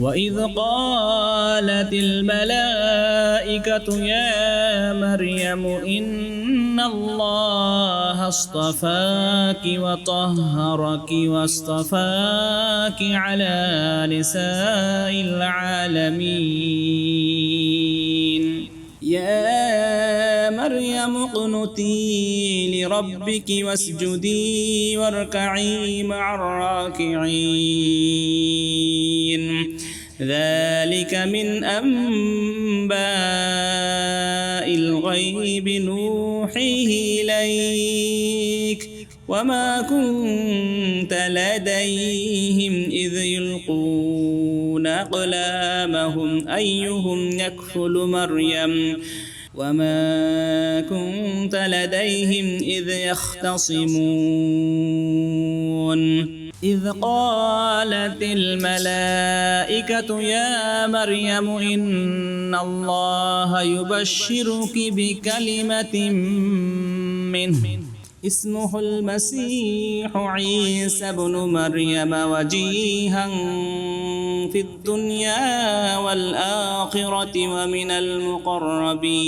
وإذ قالت الملائكة يا مريم إن الله اصطفاك وطهرك واصطفاك على نساء العالمين يا مريم اقنتي لربك واسجدي واركعي مع الراكعين ذلك من أنباء الغيب نوحيه إليك وما كنت لديهم إذ يلقون أقلامهم أيهم يكفل مريم وما كنت لديهم إذ يختصمون إذ قالت الملائكة يا مريم إن الله يبشرك بكلمة منه. اسمه المسيح عيسى بن مريم وجيها في الدنيا والآخرة ومن المقربين.